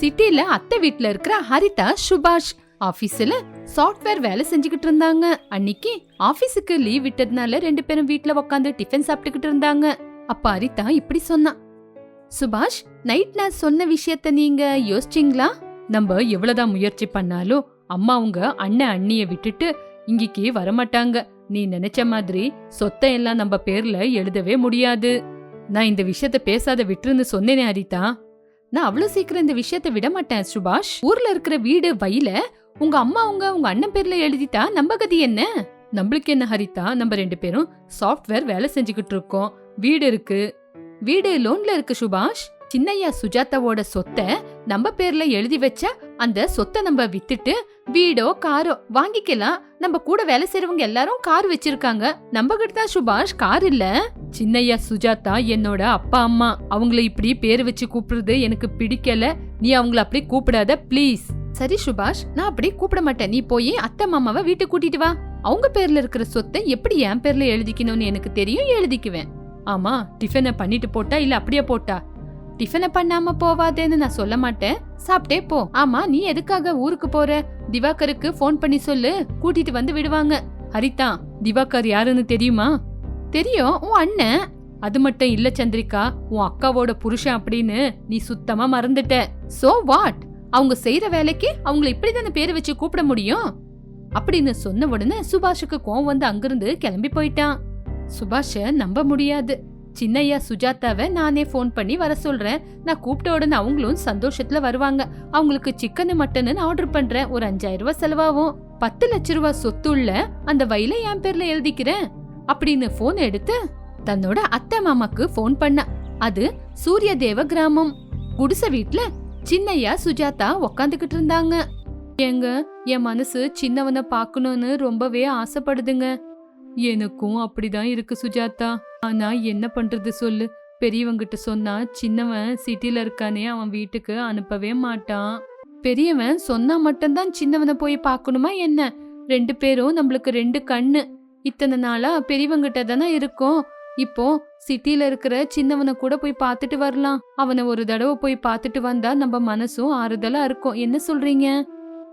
சிட்டில அத்தை வீட்ல இருக்கிற ஹரிதா சுபாஷ் ஆபீஸ்ல சாஃப்ட்வேர் வேலை செஞ்சுக்கிட்டு இருந்தாங்க. அன்னைக்கு ஆபீஸுக்கு லீவ் விட்டதுனால ரெண்டு பேரும் வீட்ல உட்காந்து டிஃபன் சாப்பிட்டுக்கிட்டு இருந்தாங்க. அப்ப ஹரிதா இப்படி சொன்னா. சுபாஷ் நைட் நான் சொன்ன விஷயத்த நீங்க யோசிச்சீங்களா? நம்ம எவ்வளவுதான் முயற்சி பண்ணாலும் அம்மா உங்க அண்ணன் அண்ணிய விட்டுட்டு இங்கிக்கு வரமாட்டாங்க. நீ நினைச்ச மாதிரி சொத்தை எல்லாம் நம்ம பேர்ல எழுதவே முடியாது. நான் இந்த விஷயத்த பேசாத விட்டுருன்னு சொன்னேனே ஹரிதா. நான் அவ்வளவு சீக்கிரம் இந்த விஷயத்த விட மாட்டேன் சுபாஷ். ஊர்ல இருக்கிற வீடு வயல உங்க அம்மா உங்க உங்க அண்ணன் பேர்ல எழுதிட்டா நம்ம கதி என்ன? நம்மளுக்கு என்ன ஹரிதா? நம்ம ரெண்டு பேரும் சாஃப்ட்வேர் வேலை செஞ்சுக்கிட்டு இருக்கோம். வீடு இருக்கு. வீடு லோன்ல இருக்கு சுபாஷ். சின்னையா சுஜாதாவோட சொத்தை நம்ம பேர்ல எழுதி வச்சா அந்த சொத்தை நம்ம வித்துட்டு வீடோ காரோ வாங்கிக்கலாம். நம்ம கூட வேலை செய்யறவங்க எல்லாரும் கார் வச்சிருக்காங்க. நம்ம கிட்ட தான் சுபாஷ் கார் இல்ல. சின்னையா சுஜாதா என்னோட அப்பா அம்மா அவங்கள இப்படி பேர் வச்சு கூப்பிடுறது எனக்கு பிடிக்கல. நீ அவங்கள அப்படி கூப்பிடாத ப்ளீஸ் சரி சுபாஷ் நான் அப்படி கூப்பிட மாட்டேன். நீ போய் அத்தை மாமாவை வீட்டுக்கு கூட்டிட்டு வா. அவங்க பேர்ல இருக்கிற சொத்தை எப்படி என் பேர்ல எழுதிக்கணும்னு எனக்கு தெரியும் எழுதிக்குவேன். ஆமா டிஃபனை பண்ணிட்டு போட்டா இல்ல அப்படியே போட்டா? டிஃபனை பண்ணாம போவாதேன்னு நான் சொல்ல மாட்டேன். சாப்பிட்டே போ. ஆமா நீ எதுக்காக ஊருக்கு போற? திவாகருக்கு ஃபோன் பண்ணி சொல்லு. கூட்டிட்டு வந்து விடுவாங்க. ஹரிதா திவாகர் யாருன்னு தெரியுமா? தெரியும் உன் அண்ணன். அது மட்டும் இல்ல சந்திரிகா. உன் அக்காவோட புருஷன் அப்படின்னு நீ சுத்தமா மறந்துட்ட. சோ வாட் அவங்க செய்யற வேலைக்கு அவங்கள இப்படிதானே பேரை வச்சு கூப்பிட முடியும்? அப்படின்னு சொன்ன உடனே சுபாஷுக்கு கோவம் வந்து அங்கிருந்து கிளம்பி போயிட்டான். சுபாஷ நம்ப முடியாது. சின்னையா சுஜாதாவை நானே ஃபோன் பண்ணி வர சொல்றேன். நான் கூப்பிட்ட உடனே அவங்களும் சந்தோஷத்துல வருவாங்க. அவங்களுக்கு சிக்கனு மட்டன்னு ஆர்டர் பண்றேன். ஒரு அஞ்சாயிரம் ரூபாய் செலவாகும். பத்து லட்ச ரூபாய் சொத்துள்ள அந்த வயல என் பேர்ல எழுதிக்கிறேன். அப்படின்னு போன் எடுத்து தன்னோட அத்தை மாமாக்கு ஃபோன் பண்ண. அது சூரிய தேவ கிராமம். குடிசை வீட்டுல சின்னையா சுஜாதா உக்காந்துக்கிட்டு இருந்தாங்க. ஏங்க என் மனசு சின்னவனை பார்க்கணும்னு ரொம்பவே ஆசைப்படுதுங்க. எனக்கும் அப்படிதான் இருக்கு சுஜாதா. ஆனா என்ன பண்றது சொல்லு? பெரியவங்கிட்ட சொன்னா சின்னவன் சிட்டில இருக்கானே அவன் வீட்டுக்கு அனுப்பவே மாட்டான். பெரியவன் சொன்னா மட்டும்தான் சின்னவனை போய் பார்க்கணுமா என்ன? ரெண்டு பேரும் நம்மளுக்கு ரெண்டு கண்ணு. இத்தனை நாளா பெரியவங்கிட்ட தானே இருக்கோம். இப்போ சிட்டில இருக்கிற சின்னவனை கூட போய் பார்த்துட்டு வரலாம். அவனை ஒரு தடவை போய் பார்த்துட்டு வந்தா நம்ம மனசும் ஆறுதலா இருக்கும். என்ன சொல்றீங்க?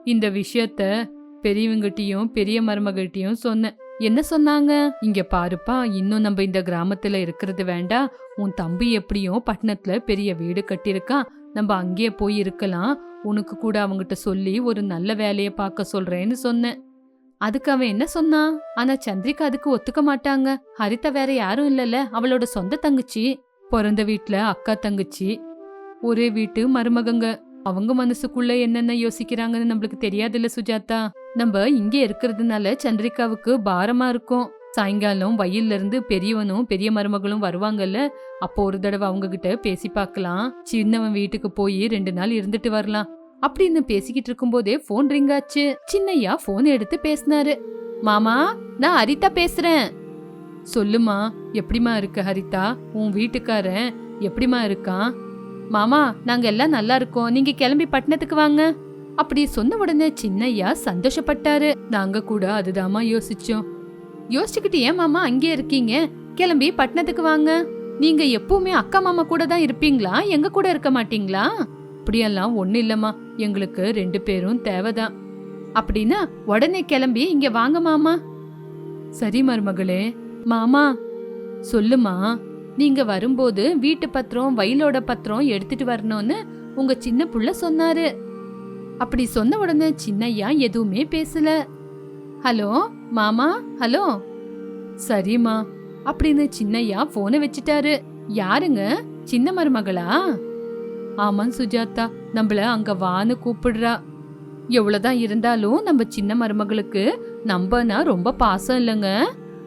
இந்த விஷயத்த பெரியவங்கிட்டயும் பெரிய மருமகிட்டையும் சொன்னேன். என்ன சொன்னாங்க? இங்க பாருப்பா இன்னும் நம்ம இந்த கிராமத்துல இருக்கிறது வேண்டாம் உன் தம்பி எப்படியும் பட்டணத்துல பெரிய வீடு கட்டியிருக்கான் நம்ம அங்கேயே போய் இருக்கலாம். உனக்கு கூட அவங்கிட்ட சொல்லி ஒரு நல்ல வேலைய பார்க்க சொல்றேன்னு சொன்னேன். அதுக்கு அவன் என்ன சொன்னான் ஆனா சந்திரிகா அதுக்கு ஒத்துக்க மாட்டாங்க. ஹரிதா வேற யாரும் இல்லல அவளோட சொந்த தங்கச்சி. பிறந்த வீட்ல அக்கா தங்கச்சி. ஒரே வீட்டு மருமகங்க. அவங்க மனசுக்குள்ள என்னென்ன யோசிக்கிறாங்கன்னு நம்மளுக்கு தெரியாதுல்ல சுஜாதா? நம்ம இங்க இருக்கிறதுனால சந்திரிகாவுக்கு பாரமா இருக்கும். சாயங்காலம் வயல்ல இருந்து பெரியவனும் பெரிய மருமகளும் வருவாங்கல்ல அப்போ ஒரு தடவை அவங்க கிட்ட பேசி பார்க்கலாம். சின்னவன் வீட்டுக்கு போய் ரெண்டு நாள் இருந்துட்டு வரலாம். அப்படின்னு பேசிக்கிட்டு இருக்கும்போதே போன் ரிங் ஆச்சு. சின்னையா போன் எடுத்து பேசினாரு. மாமா நான் ஹரிதா பேசுறேன். சொல்லுமா எப்படிமா இருக்கு ஹரிதா? உன் வீட்டுக்காரன் எப்படிமா இருக்கான்? மாமா நாங்க எல்லாம் நல்லா இருக்கோம். நீங்க கிளம்பி பட்டணத்துக்கு வாங்க. அப்படி சொன்ன உடனே சின்னையா சந்தோஷப்பட்டாரு. நாங்க கூட அதுதாம்மா யோசிச்சோம். யோசிச்சுக்கிட்டு ஏன் மாமா அங்கே இருக்கீங்க? கிளம்பி பட்டணத்துக்கு வாங்க. நீங்க எப்பவுமே அக்கா மாமா கூட தான் இருப்பீங்களா? எங்க கூட இருக்க மாட்டீங்களா? அப்படியெல்லாம் ஒண்ணு இல்லம்மா. எங்களுக்கு ரெண்டு பேரும் தேவைதான் அப்படின்னா உடனே கிளம்பி இங்க வாங்க மாமா. சரி மருமகளே. மாமா சொல்லுமா. நீங்க வரும்போது வீட்டு பத்திரம் வயலோட பத்திரம் எடுத்துட்டு வரணும்னு உங்க சின்ன புள்ள சொன்னாரு. அப்படி சொன்ன உடனே சின்னையா எதுவுமே பேசல. ஹலோ மாமா ஹலோ. சரிம்மா அப்படின்னு சின்னையா போனை வச்சிட்டாரு. யாருங்க? சின்ன மருமகளா? ஆமாம் சுஜாதா நம்மள அங்க வான்னு கூப்பிடுறா. எவ்வளவுதான் இருந்தாலும் நம்ம சின்ன மருமகளுக்கு நம்பனா ரொம்ப பாசம் இல்லைங்க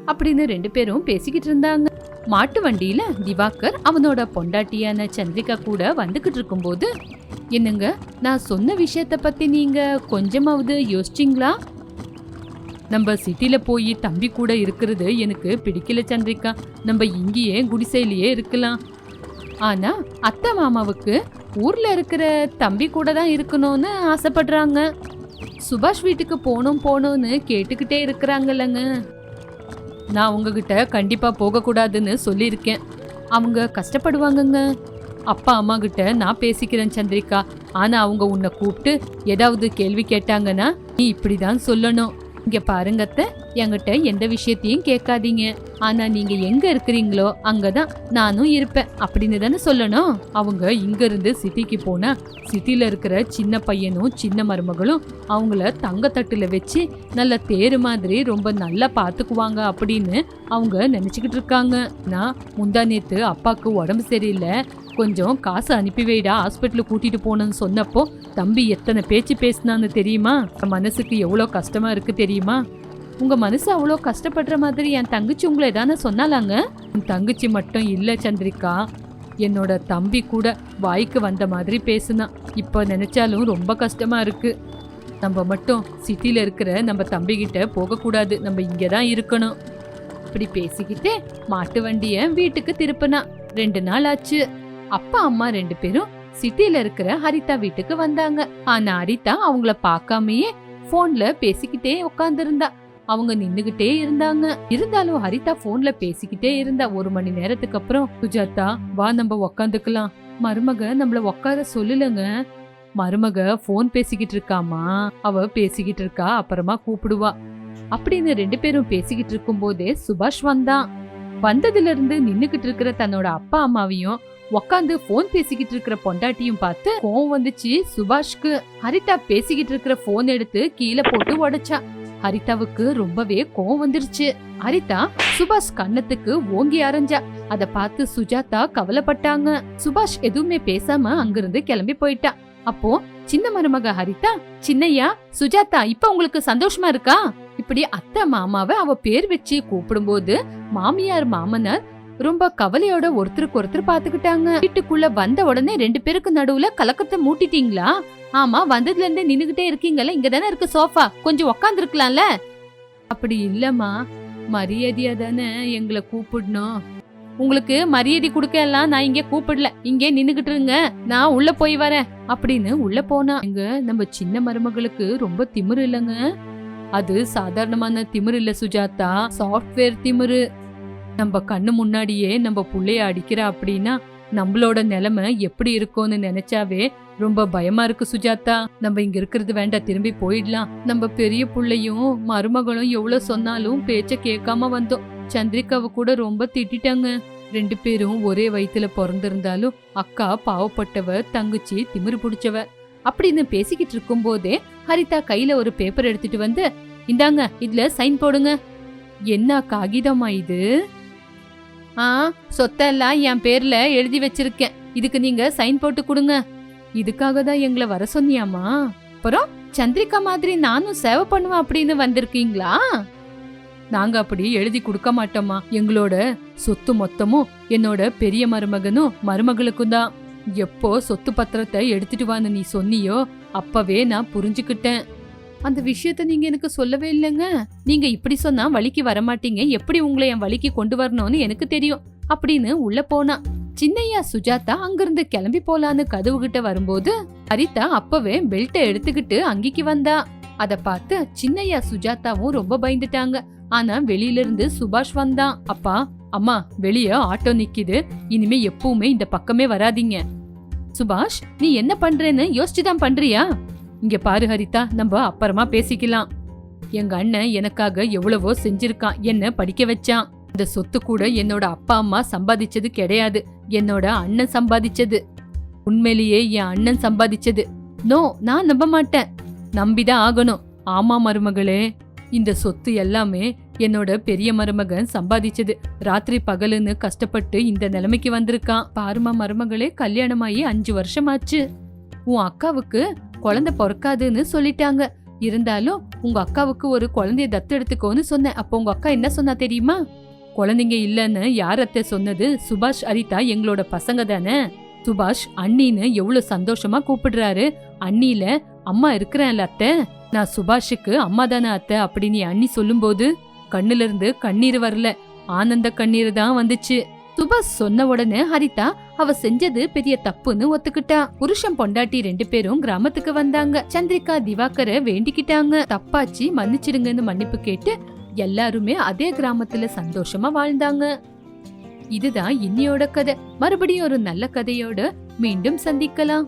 அப்படின்னு ரெண்டு பேரும் பேசிக்கிட்டு இருந்தாங்க. மாட்டு வண்டியில திவாகர் அவனோட பொண்டாட்டியான சந்திரிகா கூட வந்துகிட்டு இருக்கும்போது என்னங்க நான் சொன்ன விஷயத்த பத்தி நீங்க கொஞ்சமாவது யோசிச்சிங்களா? நம்ம சிட்டில போய் தம்பி கூட இருக்கிறது எனக்கு பிடிக்கல சந்திரிக்கா. நம்ம இங்கேயே குடிசையிலேயே இருக்கலாம். ஆனா அத்தை மாமாவுக்கு ஊர்ல இருக்கிற தம்பி கூட தான் இருக்கணும்னு ஆசைப்படுறாங்க. சுபாஷ் வீட்டுக்கு போகணும் போனோம்னு கேட்டுக்கிட்டே இருக்கிறாங்கல்லங்க. நான் உங்ககிட்ட கண்டிப்பா போகக்கூடாதுன்னு சொல்லியிருக்கேன். அவங்க கஷ்டப்படுவாங்கங்க. அப்பா அம்மா கிட்ட நான் பேசிக்கிறேன் சந்திரிகா. ஆனா அவங்க உன்னை கூப்பிட்டு ஏதாவது கேள்வி கேட்டாங்கன்னா நீ இப்படிதான் சொல்லணும். இங்க பாருங்கத்த என்கிட்ட எந்த விஷயத்தையும் கேட்காதீங்க. ஆனா நீங்க எங்க இருக்கிறீங்களோ அங்கதான் நானும் இருப்பேன். அப்படின்னு தானே சொல்லணும். அவங்க இங்க இருந்து சிட்டிக்கு போனா சிட்டில இருக்கிற சின்ன பையனும் சின்ன மருமகளும் அவங்கள தங்கத்தட்டுல வச்சு நல்ல தேரு மாதிரி ரொம்ப நல்லா பாத்துக்குவாங்க அப்படின்னு அவங்க நினைச்சுக்கிட்டு இருக்காங்க. நான் முந்தா நேத்து அப்பாக்கு உடம்பு சரியில்லை. கொஞ்சம் காசு அனுப்பி வைடா ஹாஸ்பிட்டலுக்கு கூட்டிட்டு போனேன்னு சொன்னப்போ தம்பி எத்தனை பேச்சு பேசினான்னு தெரியுமா? மனசுக்கு எவ்வளோ கஷ்டமா இருக்கு தெரியுமா? உங்க மனசு அவ்வளோ கஷ்டப்படுற மாதிரி என் தங்கச்சி உங்களை ஏதான சொன்னாலாங்க உன் தங்கச்சி மட்டும் இல்லை சந்திரிகா. என்னோட தம்பி கூட வாய்க்கு வந்த மாதிரி பேசுனான் இப்போ நினைச்சாலும் ரொம்ப கஷ்டமா இருக்கு. நம்ம மட்டும் சிட்டியில் இருக்கிற நம்ம தம்பிக்கிட்ட போகக்கூடாது. நம்ம இங்கே தான் இருக்கணும். இப்படி பேசிக்கிட்டே மாட்டு வண்டியை வீட்டுக்கு திருப்பினா ரெண்டு நாள் ஆச்சு. அப்பா அம்மா ரெண்டு பேரும் சிட்டில இருக்கிற ஹரிதா வீட்டுக்கு வந்தாங்க. ஆனா ஹரிதா அவங்கள பார்க்காமயே போன்ல பேசிக்கிட்டே உட்கார்ந்திருந்தா அவங்க நின்னுகிட்டே இருந்தாங்க. இருந்தாலும் ஹரிதா போன்ல பேசிக்கிட்டே இருந்தா. ஒரு மணி நேரத்துக்கு அப்புறம் சுஜாதா வா நம்ம உக்காந்துக்கலாம். மருமக நம்மள உட்கார சொல்லலங்க. மருமக போன் பேசிக்கிட்டு இருக்காமா அவ பேசிக்கிட்டு இருக்கா அப்புறமா கூப்பிடுவா. அப்படின்னு ரெண்டு பேரும் பேசிக்கிட்டு இருக்கும் போதே சுபாஷ் வந்தான். வந்ததுல இருந்து நின்னுகிட்டு இருக்கிற தன்னோட அப்பா அம்மாவையும் உக்காந்து போன் பேசிக்கிட்டு இருக்கிற பொண்டாட்டியும் பார்த்து கோவம் வந்துச்சு. சுபாஷ்க்கு ஹரிதா பேசிக்கிட்டு இருக்கிற போன் எடுத்து கீழே போட்டு உடைச்சா. ஹரிதாவுக்கு ரொம்பவே கோவம் வந்துருச்சு. ஹரிதா சுபாஷ் கண்ணத்துக்கு ஓங்கி அரைஞ்சா. அத பார்த்து சுஜாதா கவலைப்பட்டாங்க. சுபாஷ் எதுவுமே பேசாம அங்கிருந்து கிளம்பி போயிட்டா. அப்போ சின்ன மருமக ஹரிதா சின்னையா சுஜாதா இப்ப உங்களுக்கு சந்தோஷமா இருக்கா? இப்படி அத்தை மாமாவை அவ பேர் வச்சு கூப்பிடும்போது மாமியார் மாமனார் ரொம்ப கவலையோட ஒருத்தருக்கு ஒருத்தர் பாத்துக்கிட்டாங்க. வீட்டுக்குள்ள வந்த உடனே ரெண்டு பேருக்கு நடுவுல கலக்கத்தை மூட்டிட்டீங்களா? ஆமா வந்ததுல இருந்தே நின்னுகிட்டே இருக்கீங்கல்ல இங்க தானே இருக்கு சோஃபா கொஞ்சம் உக்காந்து இருக்கலாம்ல அப்படி இல்லம்மா மரியாதையா தானே எங்களை கூப்பிடணும். உங்களுக்கு மரியாதை கொடுக்க எல்லாம் நான் இங்க கூப்பிடல இங்கே நின்னுகிட்டு இருங்க நான் உள்ள போய் வரேன் அப்படின்னு உள்ள போனா. இங்க நம்ம சின்ன மருமகளுக்கு ரொம்ப திமிரு இல்லைங்க. அது சாதாரணமான திமிரு இல்ல சுஜாதா சாஃப்ட்வேர் திமிரு. நம்ம கண்ணு முன்னாடியே நம்ம புள்ளைய அடிக்கிறா அப்படின்னா நம்மளோட நிலைமை எப்படி இருக்கும்னு நினைச்சாவே ரொம்ப பயமா இருக்கு சுஜாதா. நம்ம இங்க இருக்கிறது வேண்டாம் திரும்பி போயிடலாம். நம்ம பெரிய புள்ளையும் மருமகளும் எவ்வளவு சொன்னாலும் பேச்ச கேட்காம வந்தோம். சந்திரிகாவை கூட ரொம்ப திட்டிட்டாங்க. ரெண்டு பேரும் ஒரே வயித்துல பிறந்திருந்தாலும் அக்கா பாவப்பட்டவ தங்கச்சி திமிரு பிடிச்சவ அப்படின்னு பேசிக்கிட்டு இருக்கும் போதே ஹரிதா கையில ஒரு பேப்பர் எடுத்துட்டு வந்து இந்தாங்க இதுல சைன் போடுங்க. என்ன காகிதமா இது? ஆ சொத்தெல்லாம் என் பேர்ல எழுதி வச்சிருக்கேன். இதுக்கு நீங்க சைன் போட்டு கொடுங்க. இதுக்காக தான் எங்களை வர சொன்னியாமா அப்புறம் சந்திரிகா மாதிரி நானும் சேவை பண்ணுவேன் அப்படின்னு வந்திருக்கீங்களா? நாங்க அப்படி எழுதி கொடுக்க மாட்டோமா எங்களோட சொத்து மொத்தமும் என்னோட பெரிய மருமகனும் மருமகளுக்கும் தான். எப்போ சொத்து பத்திரத்தை எடுத்துட்டு வான்னு நீ சொன்னியோ அப்பவே நான் புரிஞ்சுக்கிட்டேன். அந்த விஷயத்த நீங்க எனக்கு சொல்லவே இல்லைங்க. நீங்க இப்படி சொன்னா வழிக்கு வரமாட்டீங்க. எப்படி உங்களை என் வழிக்கு கொண்டு வரணும்னு எனக்கு தெரியும். அப்படின்னு உள்ள போனா. சின்னையா சுஜாதா அங்கிருந்து கிளம்பி போலான்னு கதவு கிட்ட வரும்போது ஹரிதா அப்பவே பெல்ட்டை எடுத்துக்கிட்டு அங்கிக்கு வந்தா. அத பார்த்து சின்னையா சுஜாதாவும் ரொம்ப பயந்துட்டாங்க. ஆனா வெளியில இருந்து சுபாஷ் வந்தான் அப்பா அம்மா வெளிய ஆட்டோ நிக்குது. இனிமே எப்பவுமே இந்த பக்கமே வராதீங்க. சுபாஷ் நீ என்ன பண்றேன்னு? யோசிச்சுதான் பண்றியா? இங்க பாரு ஹரிதா. நம்ம அப்புறமா பேசிக்கலாம். எங்க அண்ணன் எனக்காக எவ்வளவோ செஞ்சிருக்கான். என்ன படிக்க வச்சான். இந்த சொத்து கூட என்னோட அப்பா அம்மா சம்பாதிச்சது கிடையாது. என்னோட அண்ணன் சம்பாதிச்சது. உண்மையிலேயே என் அண்ணன் சம்பாதிச்சது. நோ நான் நம்ப மாட்டேன். நம்பிதான் ஆகணும். ஆமா மருமகளே. இந்த சொத்து எல்லாமே என்னோட பெரிய மருமகன் சம்பாதிச்சது. ராத்திரி பகலுன்னு கஷ்டப்பட்டு இந்த நிலைமைக்கு வந்திருக்கான். பாருமா மருமகளே. கல்யாணமாயி அஞ்சு வருஷமாச்சு. உன் அக்காவுக்கு குழந்தை பிறக்காதுன்னு சொல்லிட்டாங்க. இருந்தாலும் உங்க அக்காவுக்கு ஒரு குழந்தைய தத்து எடுத்துக்கோன்னு சொன்னேன். அப்போ உங்க அக்கா என்ன சொன்னா தெரியுமா? குழந்தைங்க இல்லைன்னு யார் அத்தை சொன்னது? சுபாஷ் அரிதா எங்களோட பசங்க தானே? சுபாஷ் அண்ணின்னு எவ்வளவு சந்தோஷமா கூப்பிடுறாரு. அண்ணில அம்மா இருக்கிறேன்ல அத்தை. நான் சுபாஷுக்கு அம்மா தானே அத்தை அப்படின்னு என் அண்ணி சொல்லும்போது கண்ணுல இருந்து கண்ணீர் வரல. ஆனந்த கண்ணீர் தான் வந்துச்சு. சுபாஷ் சொன்ன உடனே ஹரிதா அவ செஞ்சது பெரிய தப்புன்னு ஒத்துக்கிட்டா. புருஷன் பொண்டாட்டி ரெண்டு பேரும் கிராமத்துக்கு வந்தாங்க. சந்திரிகா திவாகர வேண்டிக்கிட்டாங்க. தப்பாச்சு மன்னிச்சிடுங்கன்னு மன்னிப்பு கேட்டு எல்லாருமே அதே கிராமத்துல சந்தோஷமா வாழ்ந்தாங்க. இதுதான் இன்னியோட கதை. மறுபடியும் ஒரு நல்ல கதையோட மீண்டும் சந்திக்கலாம்.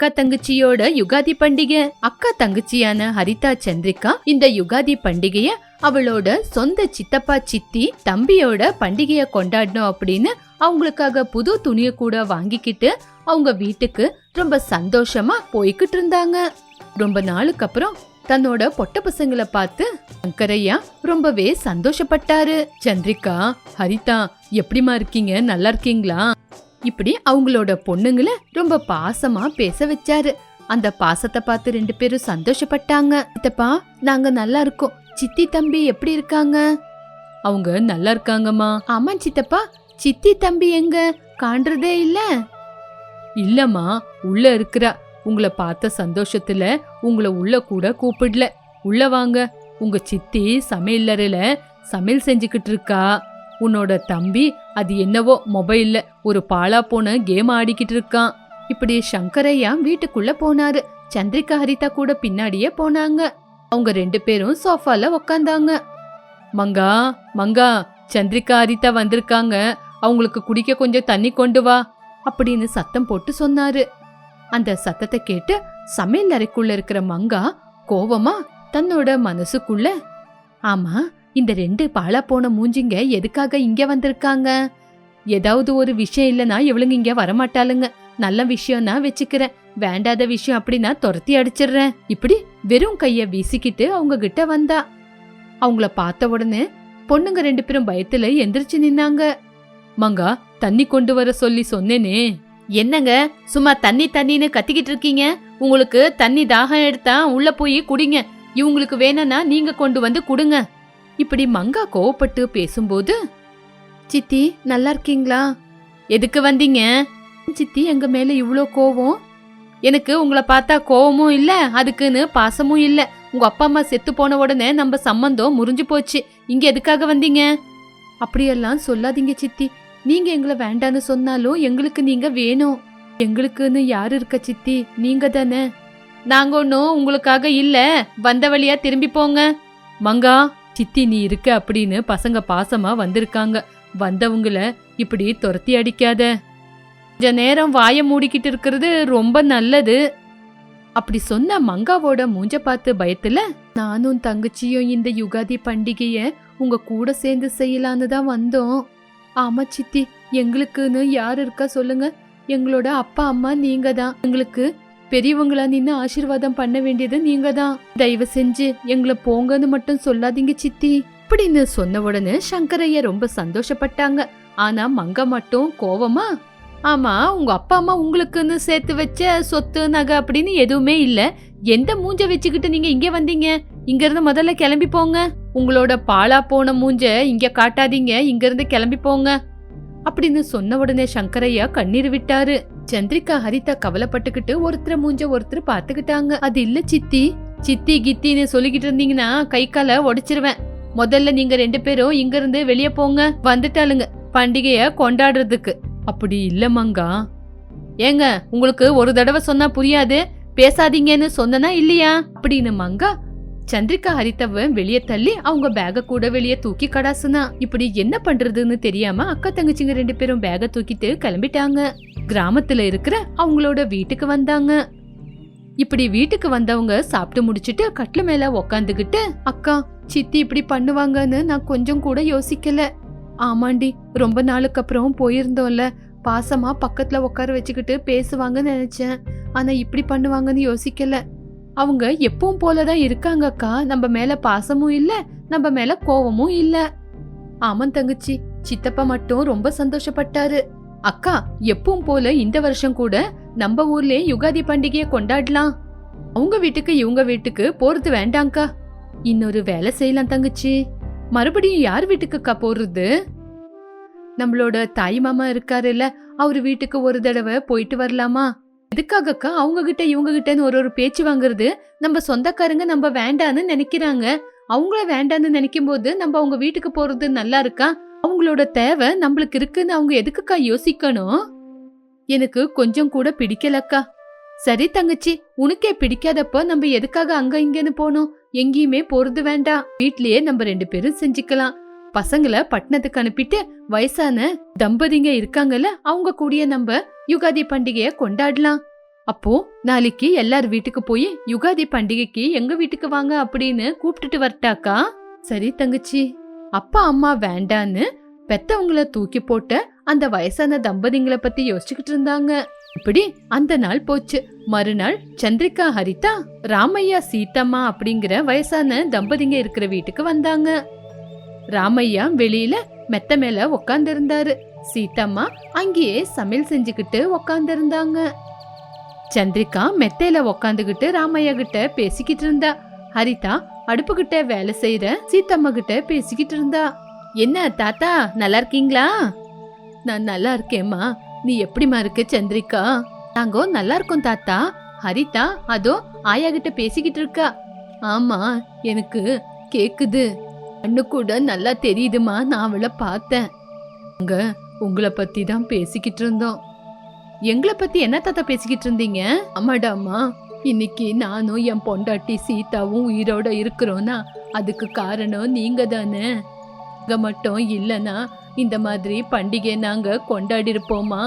அக்கா தங்கச்சியோட யுகாதி பண்டிகை. அக்கா தங்கச்சியான ஹரிதா சந்திரிகா இந்த யுகாதி பண்டிகைய அவளோட சொந்த சித்தப்பா சித்தி தம்பியோட பண்டிகைய கொண்டாடணும் அப்படின்னு அவங்களுக்காக புது துணிய கூட வாங்கிக்கிட்டு அவங்க வீட்டுக்கு ரொம்ப சந்தோஷமா போய்கிட்டு இருந்தாங்க. ரொம்ப நாளுக்கு அப்புறம் தன்னோட பொட்ட பசங்களை பார்த்து சங்கரையா ரொம்பவே சந்தோஷப்பட்டாரு. சந்திரிகா ஹரிதா எப்படிமா இருக்கீங்க? நல்லா இருக்கீங்களா? இப்படி அவங்களோட பொண்ணுங்களை ரொம்ப பாசமா பேச வச்சாரு. அந்த பாசத்தை பார்த்து ரெண்டு பேரும் சந்தோஷப்பட்டாங்க. சித்தப்பா நாங்க நல்லா இருக்கோம். சித்தி தம்பி எப்படி இருக்காங்க? அவங்க நல்லா இருக்காங்கம்மா. ஆமா சித்தப்பா சித்தி தம்பி எங்க? காண்றதே இல்ல. இல்லம்மா உள்ள இருக்கிறா. உங்களை பார்த்த சந்தோஷத்துல உங்களை உள்ள கூட கூப்பிடல. உள்ள வாங்க. உங்க சித்தி சமையலறையில சமையல் செஞ்சுக்கிட்டு இருக்கா. உன்னோட தம்பி அது என்னவோ மொபைல்ல ஒரு பாழா போன கேம் ஆடிக்கிட்டு இருக்கான். இப்படி சங்கரையா வீட்டுக்குள்ள போனாரு. சந்திரிகா ஹரிதா கூட பின்னாடியே போனாங்க. அவங்க ரெண்டு பேரும் சோஃபால உக்காந்தாங்க. மங்கா மங்கா சந்திரிகா ஹரிதா வந்திருக்காங்க. அவங்களுக்கு குடிக்க கொஞ்சம் தண்ணி கொண்டு வா அப்படின்னு சத்தம் போட்டு சொன்னாரு. அந்த சத்தத்தை கேட்டு சமையல் அறைக்குள்ள இருக்கிற மங்கா கோவமா தன்னோட மனசுக்குள்ள ஆமா இந்த ரெண்டு பாழா போன மூஞ்சிங்க எதுக்காக இங்க வந்திருக்காங்க? ஏதாவது ஒரு விஷயம் இல்லனா இவளுங்க இங்க வரமாட்டாளுங்க. நல்ல விஷயம்னா வச்சுக்கிறேன். வேண்டாத விஷயம் அப்படின்னா துரத்தி அடிச்சிடுறேன். இப்படி வெறும் கைய வீசிக்கிட்டு அவங்க கிட்ட வந்தா. அவங்கள பார்த்த உடனே பொண்ணுங்க ரெண்டு பேரும் பயத்துல எந்திரிச்சு நின்னாங்க. மங்கா தண்ணி கொண்டு வர சொல்லி சொன்னேனே. என்னங்க? சும்மா தண்ணி தண்ணின்னு கத்திக்கிட்டு இருக்கீங்க? உங்களுக்கு தண்ணி தாகம் எடுத்தா உள்ள போய் குடிங்க. இவங்களுக்கு வேணும்னா நீங்க கொண்டு வந்து குடுங்க. இப்படி மங்கா கோவப்பட்டு பேசும்போது சித்தி நல்லா இருக்கீங்களா? எதுக்கு வந்தீங்க? சித்தி எங்க மேல இவ்வளோ கோவம்? எனக்கு உங்களை பார்த்தா கோவமும் இல்ல அதுக்குன்னு பாசமும் இல்ல. உங்க அப்பா அம்மா செத்து போன உடனே நம்ம சம்மந்தம் முறிஞ்சு போச்சு. இங்க எதுக்காக வந்தீங்க? அப்படியெல்லாம் சொல்லாதீங்க சித்தி. நீங்க எங்களை வேண்டான்னு சொன்னாலும் எங்களுக்கு நீங்க வேணும். எங்களுக்குன்னு யாரு இருக்க சித்தி? நீங்க தானே. நாங்க ஒன்னும் உங்களுக்காக இல்ல. வந்த வழியா திரும்பி போங்க. மங்கா சித்தி நீ இருக்க அப்படின்னு பசங்க பாசமா வந்திருக்காங்க. வந்தவங்கள இப்படி துரத்தி அடிக்காத. கொஞ்ச நேரம் வாய மூடிக்கிட்டு இருக்கிறது ரொம்ப நல்லது. அப்படி சொன்ன மங்காவோட மூஞ்ச பார்த்து பயத்துல நானும் தங்கச்சியும் இந்த யுகாதி பண்டிகைய உங்க கூட சேர்ந்து செய்யலான்னு தான் வந்தோம். ஆமா சித்தி எங்களுக்குன்னு யார் இருக்கா சொல்லுங்க. எங்களோட அப்பா அம்மா நீங்க தான். எங்களுக்கு பெரியவங்களா நின்னு ஆசீர்வாதம் பண்ண வேண்டியது நீங்க தான் தயவு செஞ்சு எங்களை போங்கன்னு மட்டும் சொல்லாதீங்க சித்தி. அப்படின்னு சொன்ன உடனே சங்கரையா ரொம்ப சந்தோஷப்பட்டாங்க. ஆனா மங்க மட்டும் கோவமா ஆமா உங்க அப்பா அம்மா உங்களுக்குன்னு சேர்த்து வச்ச சொத்து நகை அப்படின்னு எதுவுமே இல்ல. எந்த மூஞ்ச வச்சுக்கிட்டு நீங்க இங்க வந்தீங்க? இங்க இருந்து முதல்ல கிளம்பி போங்க. உங்களோட பாலா போன மூஞ்ச இங்க காட்டாதீங்க. இங்க இருந்து கிளம்பி போங்க. அப்படின்னு சொன்ன உடனே சங்கரையா கண்ணீர் விட்டாரு. சந்திரிகா ஹரிதா கவலைப்பட்டுக்கிட்டு ஒருத்தர் மூஞ்ச ஒருத்தர் பாத்துக்கிட்டாங்க அது இல்ல சித்தி. சித்தி கித்தின்னு சொல்லிக்கிட்டு இருந்தீங்கன்னா கை கால உடைச்சிருவேன். முதல்ல நீங்க ரெண்டு பேரும் இங்க இருந்து வெளியே போங்க. வந்துட்டாளுங்க. பண்டிகைய கொண்டாடுறதுக்கு. அப்படி இல்ல மங்கா. ஏங்க உங்களுக்கு ஒரு தடவை சொன்னா புரியாது. பேசாதீங்கன்னு சொன்னனா இல்லையா? அப்படின்னு மங்கா சந்திரிகா ஹரிதவன் வெளியே தள்ளி அவங்க பேக கூட வெளியே தூக்கி கடாசுனா. இப்படி என்ன பண்றதுன்னு தெரியாம அக்கா தங்கச்சிங்க ரெண்டு பேரும் பேக தூக்கிட்டு கிளம்பிட்டாங்க. கிராமத்துல இருக்கிற அவங்களோட வீட்டுக்கு வந்தாங்க. இப்படி வீட்டுக்கு வந்தவங்க சாப்பிட்டு முடிச்சிட்டு கட்ல மேல உக்காந்துகிட்டு அக்கா சித்தி இப்படி பண்ணுவாங்கன்னு நான் கொஞ்சம் கூட யோசிக்கல. ஆமாண்டி ரொம்ப நாளுக்கு அப்புறம் போயிருந்தோம்ல. பாசமா பக்கத்துல உட்கார வச்சுக்கிட்டு பேசுவாங்கன்னு நினைச்சேன். ஆனா இப்படி பண்ணுவாங்கன்னு யோசிக்கல. அவங்க எப்பவும் போலதான் இருக்காங்க அக்கா. நம்ம மேல பாசமும் இல்ல நம்ம மேல கோவமும் இல்ல. ஆமாம் தங்கச்சி சித்தப்பா மட்டும் ரொம்ப சந்தோஷப்பட்டாரு. அக்கா எப்பவும் போல இந்த வருஷம் கூட நம்ம ஊர்லயே யுகாதி பண்டிகையை கொண்டாடலாம். அவங்க வீட்டுக்கு இவங்க வீட்டுக்கு போறது வேண்டாங்க்கா இன்னொரு வேலை செய்யலாம் தங்கச்சி. மறுபடியும் யார் வீட்டுக்குக்கா போறது? நம்மளோட தாய் மாமா இருக்காருல்ல அவர் வீட்டுக்கு ஒரு தடவை போயிட்டு வரலாமா? எதுக்காகக்கா அவங்க கிட்ட இவங்க கிட்டன்னு ஒரு ஒரு பேச்சு வாங்குறது? நம்ம சொந்தக்காரங்க நம்ம வேண்டான்னு நினைக்கிறாங்க. அவங்கள வேண்டான்னு நினைக்கும் போது நம்ம அவங்க வீட்டுக்கு போறது நல்லா இருக்கா? அவங்களோட தேவை நம்மளுக்கு இருக்குன்னு அவங்க எதுக்குக்கா யோசிக்கணும்? எனக்கு கொஞ்சம் கூட பிடிக்கலக்கா. சரி தங்கச்சி உனக்கே பிடிக்காதப்ப நம்ம எதுக்காக அங்க இங்கன்னு போனோம்? எங்கேயுமே போறது வேண்டாம். வீட்லயே நம்ம ரெண்டு பேரும் செஞ்சுக்கலாம். பசங்களை பட்டணத்துக்கு அனுப்பிட்டு வயசான தம்பதிங்க இருக்காங்கல்ல அவங்க கூடிய நம்ம யுகாதி பண்டிகையை கொண்டாடலாம். அப்போ நாளைக்கு எல்லார் வீட்டுக்கு போய் யுகாதி பண்டிகைக்கு எங்க வீட்டுக்கு வாங்க அப்படின்னு கூப்பிட்டுட்டு வரட்டாக்கா? சரி தங்கச்சி. அப்பா அம்மா வேண்டான்னு பெத்தவங்கள தூக்கி போட்ட அந்த வயசான தம்பதிங்களை பத்தி யோசிச்சுக்கிட்டு இருந்தாங்க. இப்படி அந்த நாள் போச்சு. மறுநாள் சந்திரிகா ஹரிதா ராமையா சீத்தம்மா அப்படிங்கிற வயசான தம்பதிங்க இருக்கிற வீட்டுக்கு வந்தாங்க. ராமையா வெளியில மெத்த மேல உக்காந்துருந்தாரு. சீத்தம்மா அங்கேயே சமையல் செஞ்சுக்கிட்டு உக்காந்துருந்தாங்க. சந்திரிகா மெத்தையில உக்காந்துக்கிட்டு ராமையா கிட்ட பேசிக்கிட்டு இருந்தா. ஹரிதா அடுப்பு கிட்ட வேலை செய்யற சீத்தம்மா கிட்ட பேசிக்கிட்டு இருந்தா. என்ன தாத்தா நல்லா இருக்கீங்களா? நான் நல்லா இருக்கேம்மா. நீ எப்படிம்மா இருக்க சந்திரிகா? நாங்க நல்லா இருக்கோம் தாத்தா. ஹரிதா அதோ ஆயா கிட்ட பேசிக்கிட்டு இருக்கா. ஆமா எனக்கு கேக்குது. கண்ணு கூட நல்லா தெரியுதுமா நான் அவளை பார்த்தேன். அங்க உங்களை பத்தி தான் பேசிக்கிட்டு இருந்தோம். எங்களை பத்தி என்ன தாத்தா பேசிக்கிட்டு இருந்தீங்க? அம்மாடாமா இன்னைக்கு நானும் என் பொண்டாட்டி சீதாவும் உயிரோட இருக்கிறோன்னா அதுக்கு காரணம் நீங்க தானே. இங்க மட்டும் இல்லனா இந்த மாதிரி பண்டிகை நாங்க கொண்டாடி இருப்போமா?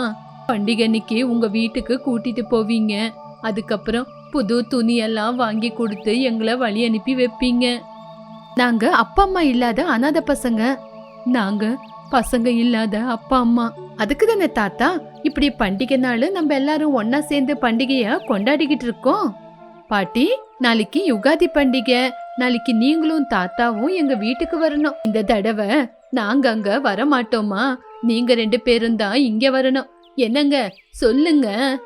பண்டிகை அன்னைக்கு உங்க வீட்டுக்கு கூட்டிட்டு போவீங்க. அதுக்கப்புறம் புது துணியெல்லாம் வாங்கி கொடுத்து எங்களை வழி அனுப்பி வைப்பீங்க. நாங்க அப்பா அம்மா இல்லாத அனாதை பசங்க. நாங்க பசங்க இல்லாத அப்பா அம்மா. அதுக்கு தானே தாத்தா? இப்படி பண்டிகை நாள் நம்ம எல்லாரும் ஒன்னா சேர்ந்து பண்டிகைய கொண்டாடிக்கிட்டு இருக்கோம். பாட்டி நாளைக்கு யுகாதி பண்டிகை. நாளைக்கு நீங்களும் தாத்தாவும் எங்க வீட்டுக்கு வரணும். இந்த தடவை நாங்க அங்க வர மாட்டோமா நீங்க ரெண்டு பேரும் தான் இங்க வரணும். என்னங்க? சொல்லுங்க.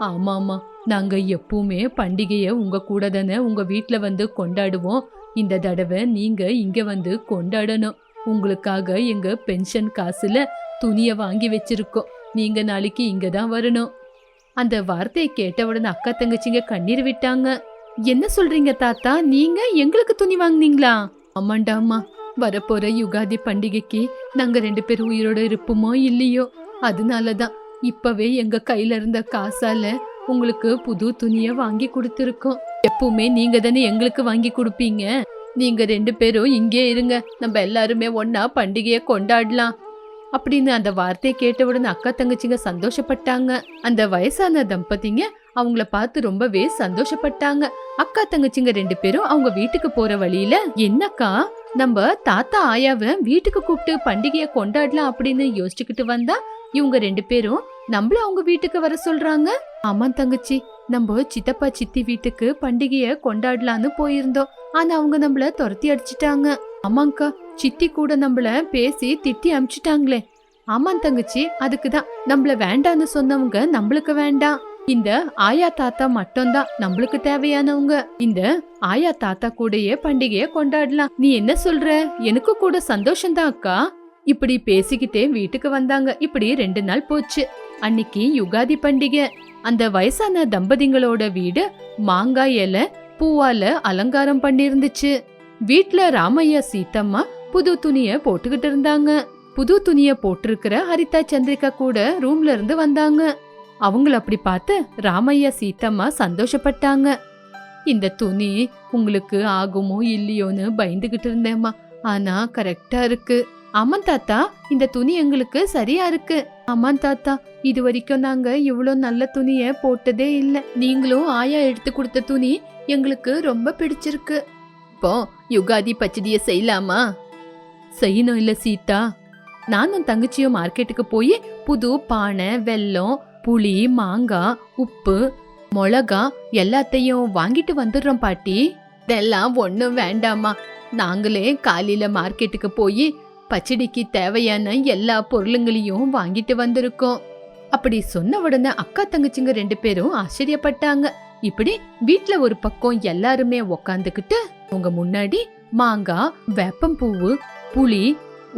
ஆமாமா நாங்க எப்பவுமே பண்டிகைய உங்க கூட தானே உங்க வீட்டுல வந்து கொண்டாடுவோம். இந்த தடவை நீங்க இங்க வந்து கொண்டாடணும். உங்களுக்காக எங்க பென்ஷன் காசுல துணியை வாங்கி வச்சிருக்கோம். நீங்க நாளைக்கு இங்க தான் வரணும். அந்த வார்த்தையை கேட்ட உடனே அக்கா தங்கச்சிங்க கண்ணீர் விட்டாங்க. என்ன சொல்றீங்க தாத்தா? நீங்க எங்களுக்கு துணி வாங்குனீங்களா? ஆமாண்டாமா வரப்போற யுகாதி பண்டிகைக்கு நாங்க ரெண்டு பேரும் உயிரோட இருப்போமோ இல்லையோ? அதனாலதான் இப்பவே எங்க கையில இருந்த காசால உங்களுக்கு புது துணிய வாங்கி கொடுத்துருக்கோம். எப்பவுமே நீங்க தானே எங்களுக்கு வாங்கி கொடுப்பீங்க. நீங்க ரெண்டு பேரும் இங்கே இருங்க. நம்ம எல்லாருமே ஒன்னா பண்டிகையை கொண்டாடலாம். அப்படின்னு அந்த வார்த்தையை கேட்ட உடனே அக்கா தங்கச்சிங்க சந்தோஷப்பட்டாங்க. அந்த வயசான தம்பதிங்க அவங்கள பார்த்து ரொம்பவே சந்தோஷப்பட்டாங்க. அக்கா தங்கச்சிங்க ரெண்டு பேரும் அவங்க வீட்டுக்கு போற வழியில என்னக்கா நம்ம தாத்தா ஆயாவை வீட்டுக்கு கூப்பிட்டு பண்டிகையை கொண்டாடலாம் அப்படின்னு யோசிச்சுக்கிட்டு வந்தா இவங்க ரெண்டு பேரும் நம்மள அவங்க வீட்டுக்கு வர சொல்றாங்க? ஆமா தங்கச்சி. நம்ம சித்தப்பா சித்தி வீட்டுக்கு பண்டிகைய கொண்டாடலான்னு போயிருந்தோம். ஆனா அவங்க நம்மள துரத்தி அடிச்சிட்டாங்க. ஆமாங்கக்கா. சித்தி கூட நம்மள பேசி திட்டி அமிச்சிட்டாங்களே. ஆமா தங்கச்சி. அதுக்கு தான் நம்மள வேண்டான்னு சொன்னவங்க நம்மளுக்கு வேண்டாம். இந்த ஆயா தாத்தா மட்டும்தான் நம்மளுக்கு தேவையானவங்க. இந்த ஆயா தாத்தா கூடயே பண்டிகைய கொண்டாடலாம். நீ என்ன சொல்ற? எனக்கு கூட சந்தோஷம்தான் அக்கா. இப்படி பேசிக்கிட்டே வீட்டுக்கு வந்தாங்க. இப்படி ரெண்டு நாள் போச்சு. அன்னைக்கு யுகாதி பண்டிகை. அந்த வயசான தம்பதிங்களோட வீடு மாங்காய் இலை பூவால அலங்காரம் பண்ணிருந்துச்சு. வீட்ல ராமையா சீத்தம்மா புது துணிய போட்டுக்கிட்டு இருந்தாங்க. புது துணிய போட்டிருக்கிற ஹரிதா சந்திரிகா கூட ரூம்ல இருந்து வந்தாங்க. அவங்கள அப்படி பார்த்து ராமையா சீத்தம்மா சந்தோஷப்பட்டாங்க. இந்த துணி உங்களுக்கு ஆகுமோ இல்லையோன்னு பயந்துகிட்டு இருந்தேம்மா. ஆனா கரெக்டா இருக்கு. ஆமாம் தாத்தா இந்த துணி எங்களுக்கு சரியா இருக்கு. ஆமாம் தாத்தா இது வரைக்கும் நாங்க இவ்வளோ நல்ல துணிய போட்டதே இல்ல. நீங்களும் ஆயா எடுத்து கொடுத்த துணி எங்களுக்கு ரொம்ப பிடிச்சிருக்கு. இப்போ யுகாதி பச்சடிய செய்யலாமா? செய்யணும் இல்ல சீதா. நானும் தங்கச்சியும் மார்க்கெட்டுக்கு போய் புது பானை வெல்லம் புளி மாங்காய் உப்பு மிளகா எல்லாத்தையும் வாங்கிட்டு வந்துடுறோம் பாட்டி. இதெல்லாம் ஒன்றும் வேண்டாமா நாங்களே காலையில மார்க்கெட்டுக்கு போய் பச்சடிக்கு தேவையான எல்லா பொருளுங்களையும் வாங்கிட்டு வந்திருக்கோம். அப்படி சொன்ன உடனே அக்கா தங்கச்சிங்க ரெண்டு பேரும் ஆச்சரியப்பட்டாங்க. இப்படி வீட்ல ஒரு பக்கம் எல்லாருமே உக்காந்துக்கிட்டு உங்க முன்னாடி மாங்காய் வேப்பம்பூவு புளி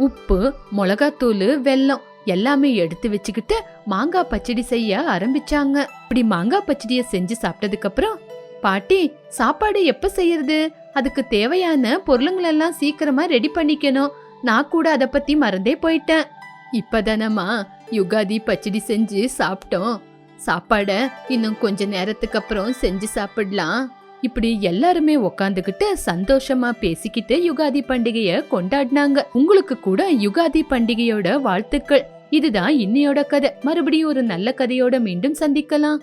உப்பு மிளகாத்தூள் வெல்லம் எல்லாமே எடுத்து வச்சுக்கிட்டு மாங்காய் பச்சடி செய்ய ஆரம்பிச்சாங்க. இப்படி மாங்காய் பச்சடிய செஞ்சு சாப்பிட்டதுக்கு அப்புறம் பாட்டி சாப்பாடு எப்ப செய்யறது? அதுக்கு தேவையான பொருளுங்களெல்லாம் சீக்கிரமா ரெடி பண்ணிக்கணும். நான் கூட அதை பத்தி மறந்தே போயிட்டேன். இப்பதானம்மா யுகாதி பச்சடி செஞ்சு சாப்பிட்டோம். சாப்பாட இன்னும் கொஞ்ச நேரத்துக்கு அப்புறம் செஞ்சு சாப்பிடலாம். இப்படி எல்லாருமே உக்காந்துக்கிட்டு சந்தோஷமா பேசிக்கிட்டு யுகாதி பண்டிகைய கொண்டாடினாங்க. உங்களுக்கு கூட யுகாதி பண்டிகையோட வாழ்த்துக்கள். இதுதான் இன்னையோட கதை. மறுபடியும் ஒரு நல்ல கதையோட மீண்டும் சந்திக்கலாம்.